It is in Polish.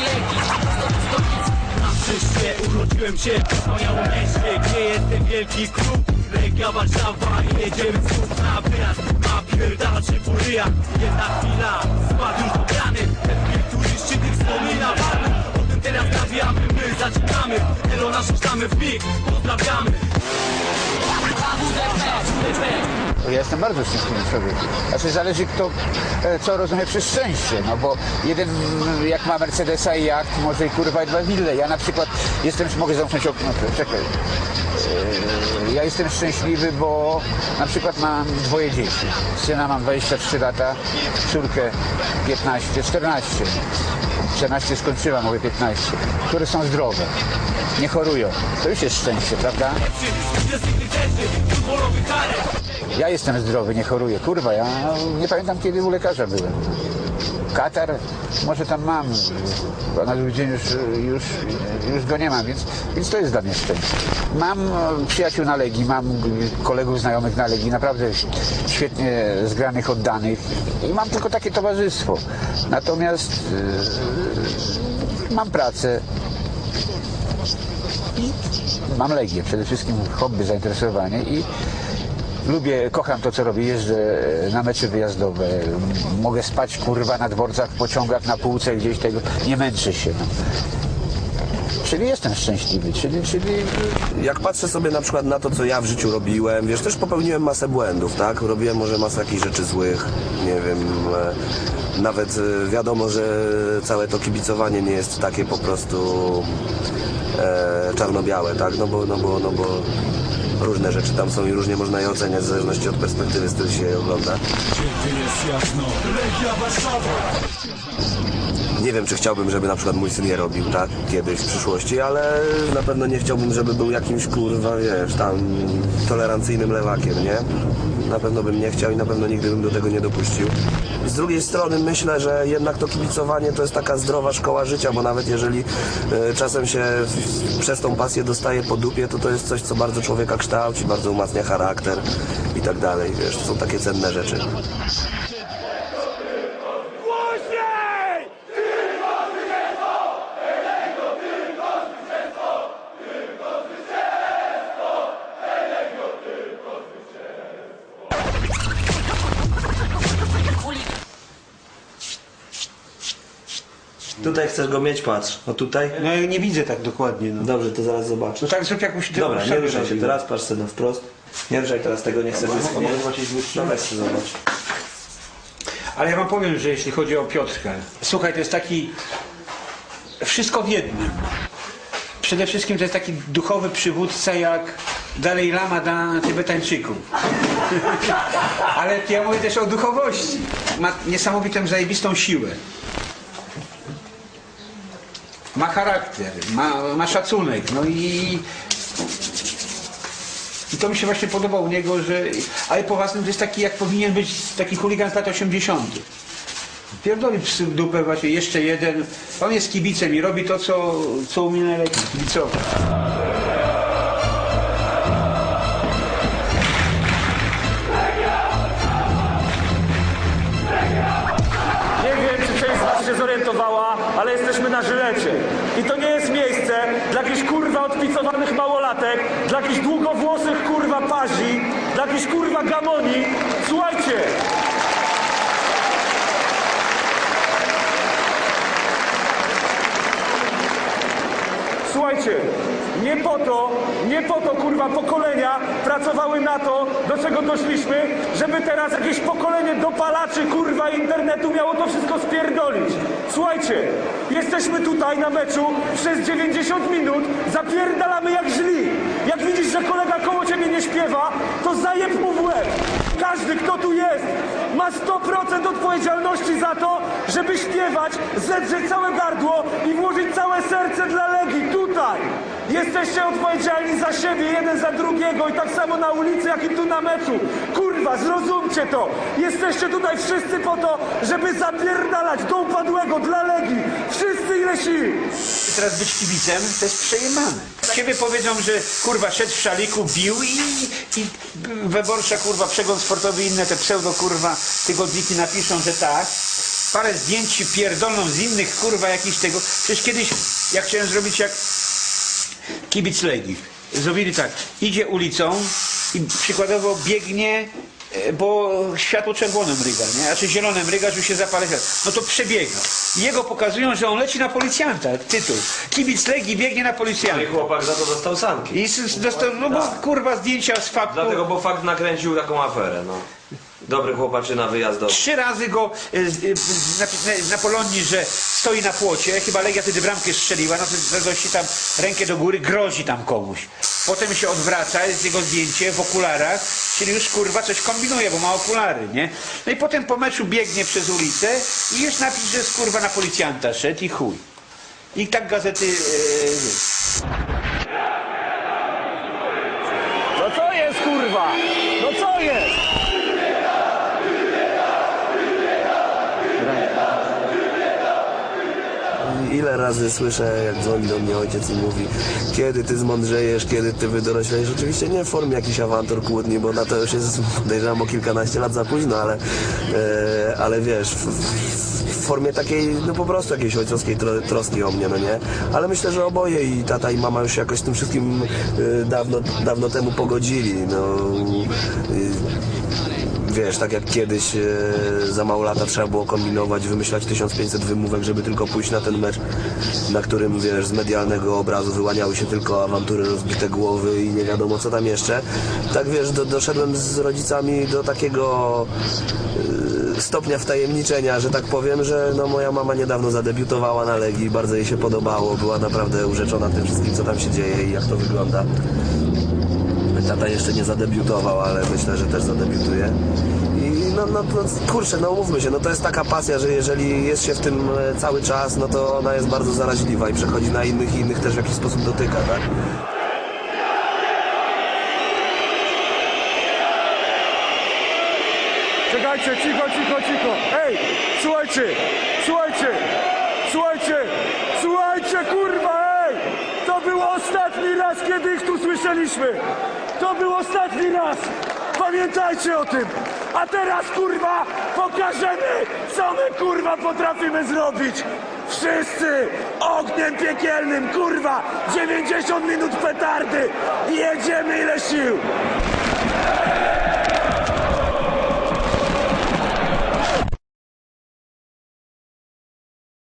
Legii Na przyszłe urodziłem się w moją mieście Gdzie jest ten wielki klub? Legia Warszawa i jedziemy znów na wyjazd. Napierdalaczy po ryjach Jedna chwila, skład już dobrany Ten film, który szczyty wspomina Pan O tym teraz nawijamy, my zaczynamy. Elo nasze sztamy w mig, pozdrawiamy Ja jestem bardzo szczęśliwym człowiekiem. Znaczy zależy kto, e, co rozumie przez szczęście, no bo jeden jak ma Mercedesa i jacht, może i kurwa i dwa wille. Ja na przykład jestem, mogę zamknąć okno, czekaj. E, Ja jestem szczęśliwy, bo na przykład mam dwoje dzieci. Syna mam 23 lata, córkę 15, 14. 14 skończyła, mówię 15, które są zdrowe, nie chorują. To już jest szczęście, prawda? Ja jestem zdrowy, nie choruję. Kurwa, ja nie pamiętam kiedy u lekarza byłem. Katar może tam mam, a na drugi dzień już, już, już go nie mam, więc, więc to jest dla mnie szczęście. Mam e, przyjaciół na Legii, mam kolegów znajomych na Legii, naprawdę świetnie zgranych, oddanych i mam tylko takie towarzystwo. Natomiast e, mam pracę, mam Legię, przede wszystkim hobby, zainteresowanie i lubię, kocham to co robię, jeżdżę na mecze wyjazdowe, mogę spać kurwa na dworcach, pociągach, na półce gdzieś tego, nie męczę się. No. Czyli jestem szczęśliwy, czyli, czyli Jak patrzę sobie na przykład na to, co ja w życiu robiłem, wiesz, też popełniłem masę błędów, tak? Robiłem może masę jakichś rzeczy złych, nie wiem, e, nawet e, wiadomo, że całe to kibicowanie nie jest takie po prostu e, czarno-białe, tak? No bo, no bo, no bo różne rzeczy tam są i różnie można je oceniać w zależności od perspektywy, z której się je ogląda. Nie wiem, czy chciałbym, żeby na przykład mój syn je robił, tak, kiedyś w przyszłości, ale na pewno nie chciałbym, żeby był jakimś, kurwa, wiesz, tam tolerancyjnym lewakiem, nie? Na pewno bym nie chciał i na pewno nigdy bym do tego nie dopuścił. Z drugiej strony myślę, że jednak to kibicowanie to jest taka zdrowa szkoła życia, bo nawet jeżeli e, czasem się przez tą pasję dostaje po dupie, to to jest coś, co bardzo człowieka kształci, bardzo umacnia charakter i tak dalej, wiesz, to są takie cenne rzeczy. Tutaj chcesz go mieć, patrz. O tutaj? No ja nie widzę tak dokładnie. No, Dobrze, to zaraz zobaczysz. no tak zrób jakąś Dobra, nie ruszaj się teraz, patrz sobie na wprost. Nie ruszaj teraz tego, nie chcę. No weź sobie zobacz. Ale ja wam powiem, że jeśli chodzi o Piotrka, słuchaj, to jest taki wszystko w jednym. Przede wszystkim to jest taki duchowy przywódca jak Dalej Lama dla Tybetańczyków. Ale ja mówię też o duchowości. Ma niesamowitą, zajebistą siłę. Ma charakter, ma, ma szacunek, no i i to mi się właśnie podoba u niego, że. Ale poważny to jest taki, jak powinien być taki chuligan z lat 80. Pierdoli psy w dupę właśnie, jeszcze jeden. On jest kibicem i robi to, co, co umie najlepiej, kibicować. Dla jakichś długowłosych kurwa pazi, dla jakichś kurwa gamoni. Słuchajcie! Słuchajcie, nie po to, nie po to kurwa pokolenia pracowały na to, do czego doszliśmy, żeby teraz jakieś pokolenie dopalaczy kurwa internetu miało to wszystko spierdolić. Słuchajcie, jesteśmy tutaj na meczu przez 90 minut, zapierdalamy jak źli. Jak widzisz, że kolega koło ciebie nie śpiewa, to zajeb mu w łeb. Każdy, kto tu jest, ma 100% odpowiedzialności za to, żeby śpiewać, zedrzeć całe gardło i włożyć całe serce dla Legii tutaj. Jesteście odpowiedzialni za siebie, jeden za drugiego i tak samo na ulicy, jak i tu na meczu. Kurwa, zrozumcie to. Jesteście tutaj wszyscy po to, żeby zapierdalać do upadłego dla Legii. Wszyscy ile sił. Teraz być kibicem to jest. Ciebie powiedzą, że kurwa szedł w szaliku, bił i, i wyborcza kurwa przegląd sportowy i inne te pseudo kurwa tygodniki napiszą, że tak. parę zdjęć ci pierdolną z innych kurwa jakichś tego. Przecież kiedyś, jak chciałem zrobić jak kibic Legii. Zrobili tak, idzie ulicą i przykładowo biegnie, bo światło czerwone mryga, nie? Znaczy zielone mryga, żeby się światło. No to przebiega. Jego pokazują, że on leci na policjanta, tytuł. Kibic Legii biegnie na No i policjanta. chłopak za to dostał sanki. I s- dostał, no bo kurwa zdjęcia z faktu. Dlatego, bo fakt nakręcił taką aferę, no. Dobry chłopaczyna wyjazdowy. Trzy razy go e, z- e, z- na, Polonii, że stoi na płocie, chyba Legia wtedy bramkę strzeliła, no to zadości tam rękę do góry, grozi tam komuś. Potem się odwraca, jest jego zdjęcie w okularach, czyli już kurwa coś kombinuje, bo ma okulary, nie? No i potem po meczu biegnie przez ulicę i już napis, że jest kurwa na policjanta szedł i chuj. I tak gazety... E, No co jest kurwa? No co jest? Ile razy słyszę, jak dzwoni do mnie ojciec i mówi kiedy ty zmądrzejesz, kiedy ty wydoroślejesz. Oczywiście nie w formie jakichś awantur kłótni, bo na to już jest podejrzewam o kilkanaście lat za późno, ale, e, ale wiesz, w, w formie takiej, no po prostu jakiejś ojcowskiej tro, troski o mnie, no nie? Ale myślę, że oboje i tata i mama już się jakoś tym wszystkim e, dawno, dawno temu pogodzili, no. E, Wiesz, tak jak kiedyś e, za mało lata trzeba było kombinować, wymyślać 1500 wymówek, żeby tylko pójść na ten mecz, na którym, wiesz, z medialnego obrazu wyłaniały się tylko awantury, rozbite głowy i nie wiadomo co tam jeszcze. Tak, wiesz, do, doszedłem z rodzicami do takiego e, stopnia wtajemniczenia, że tak powiem, że no, moja mama niedawno zadebiutowała na Legii, bardzo jej się podobało, była naprawdę urzeczona tym wszystkim, co tam się dzieje i jak to wygląda. Tata jeszcze nie zadebiutował, ale myślę, że też zadebiutuje. I no, no, no kurczę, no umówmy się, no to jest taka pasja, że jeżeli jest się w tym e, cały czas, no to ona jest bardzo zaraźliwa i przechodzi na innych i innych też w jakiś sposób dotyka, tak? Czekajcie, cicho, cicho, cicho. Ej, słuchajcie, słuchajcie, słuchajcie, słuchajcie, kurwa, ej! To był ostatni raz, kiedy ich tu słyszeliśmy. To był ostatni raz. Pamiętajcie o tym. A teraz, kurwa, pokażemy, co my, kurwa, potrafimy zrobić. Wszyscy ogniem piekielnym, kurwa, 90 minut petardy jedziemy ile sił.